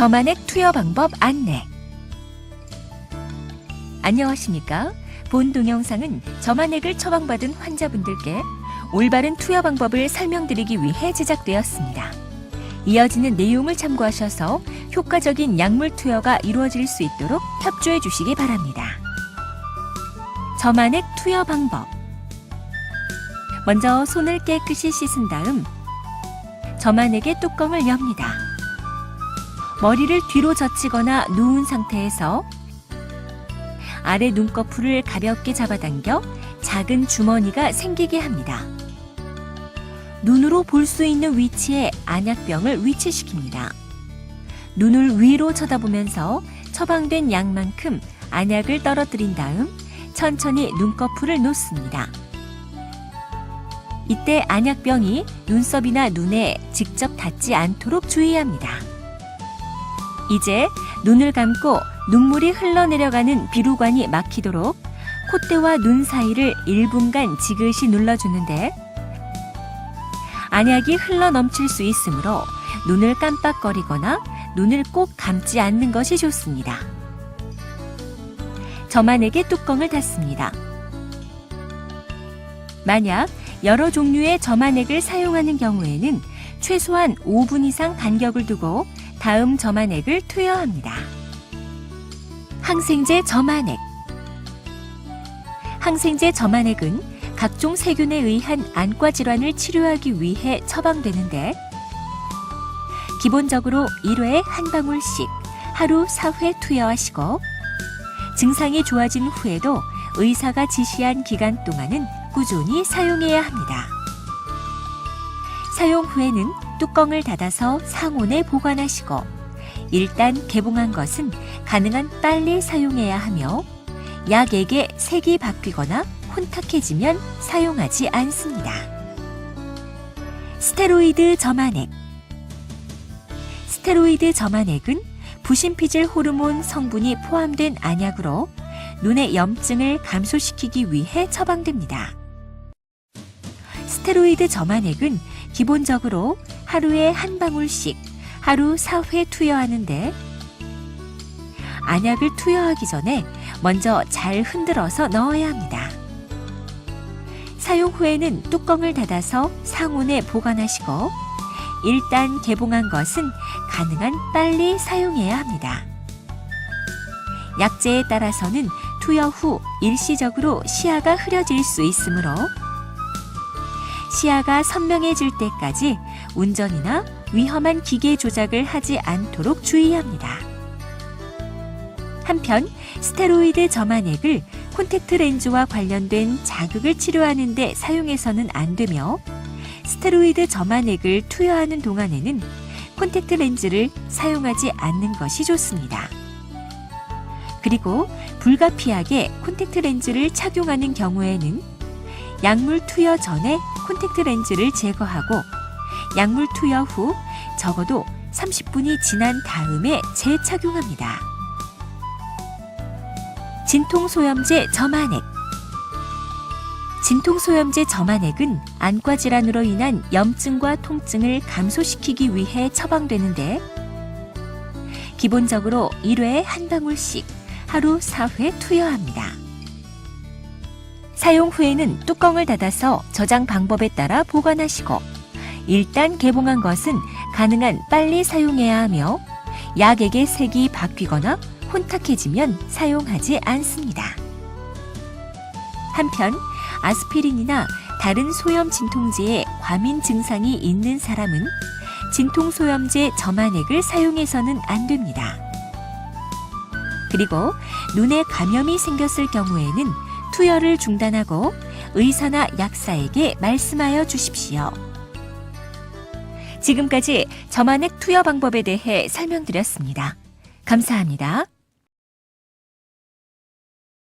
저만액 투여 방법 안내. 안녕하십니까? 본 동영상은 저만액을 처방받은 환자분들께 올바른 투여 방법을 설명드리기 위해 제작되었습니다. 이어지는 내용을 참고하셔서 효과적인 약물 투여가 이루어질 수 있도록 협조해 주시기 바랍니다. 저만액 투여 방법. 먼저 손을 깨끗이 씻은 다음 저만액의 뚜껑을 엽니다. 머리를 뒤로 젖히거나 누운 상태에서 아래 눈꺼풀을 가볍게 잡아당겨 작은 주머니가 생기게 합니다. 눈으로 볼 수 있는 위치에 안약병을 위치시킵니다. 눈을 위로 쳐다보면서 처방된 양만큼 안약을 떨어뜨린 다음 천천히 눈꺼풀을 놓습니다. 이때 안약병이 눈썹이나 눈에 직접 닿지 않도록 주의합니다. 이제 눈을 감고 눈물이 흘러내려가는 비루관이 막히도록 콧대와 눈 사이를 1분간 지그시 눌러주는데 안약이 흘러 넘칠 수 있으므로 눈을 깜빡거리거나 눈을 꼭 감지 않는 것이 좋습니다. 저만에게 뚜껑을 닫습니다. 만약 여러 종류의 저만액을 사용하는 경우에는 최소한 5분 이상 간격을 두고 다음 저만액을 투여합니다. 항생제 저만액 항생제 저만액은 각종 세균에 의한 안과 질환을 치료하기 위해 처방되는데 기본적으로 1회에 한 방울씩 하루 4회 투여하시고 증상이 좋아진 후에도 의사가 지시한 기간 동안은 꾸준히 사용해야 합니다. 사용 후에는 뚜껑을 닫아서 상온에 보관하시고 일단 개봉한 것은 가능한 빨리 사용해야 하며 약액에 색이 바뀌거나 혼탁해지면 사용하지 않습니다. 스테로이드 점안액 스테로이드 점안액은 부신피질 호르몬 성분이 포함된 안약으로 눈의 염증을 감소시키기 위해 처방됩니다. 스테로이드 점안액은 기본적으로 하루에 한 방울씩 하루 4회 투여하는데 안약을 투여하기 전에 먼저 잘 흔들어서 넣어야 합니다. 사용 후에는 뚜껑을 닫아서 상온에 보관하시고 일단 개봉한 것은 가능한 빨리 사용해야 합니다. 약제에 따라서는 투여 후 일시적으로 시야가 흐려질 수 있으므로 시야가 선명해질 때까지 운전이나 위험한 기계 조작을 하지 않도록 주의합니다. 한편 스테로이드 점안액을 콘택트 렌즈와 관련된 자극을 치료하는 데 사용해서는 안 되며 스테로이드 점안액을 투여하는 동안에는 콘택트 렌즈를 사용하지 않는 것이 좋습니다. 그리고 불가피하게 콘택트 렌즈를 착용하는 경우에는 약물 투여 전에 콘택트 렌즈를 제거하고 약물 투여 후 적어도 30분이 지난 다음에 재착용합니다. 진통소염제 점안액 진통소염제 점안액은 안과 질환으로 인한 염증과 통증을 감소시키기 위해 처방되는데 기본적으로 1회에 한 방울씩 하루 4회 투여합니다. 사용 후에는 뚜껑을 닫아서 저장 방법에 따라 보관하시고 일단 개봉한 것은 가능한 빨리 사용해야 하며 약액의 색이 바뀌거나 혼탁해지면 사용하지 않습니다. 한편 아스피린이나 다른 소염 진통제에 과민 증상이 있는 사람은 진통소염제 점안액을 사용해서는 안 됩니다. 그리고 눈에 감염이 생겼을 경우에는 투여를 중단하고 의사나 약사에게 말씀하여 주십시오. 지금까지 저만액 투여 방법에 대해 설명드렸습니다. 감사합니다.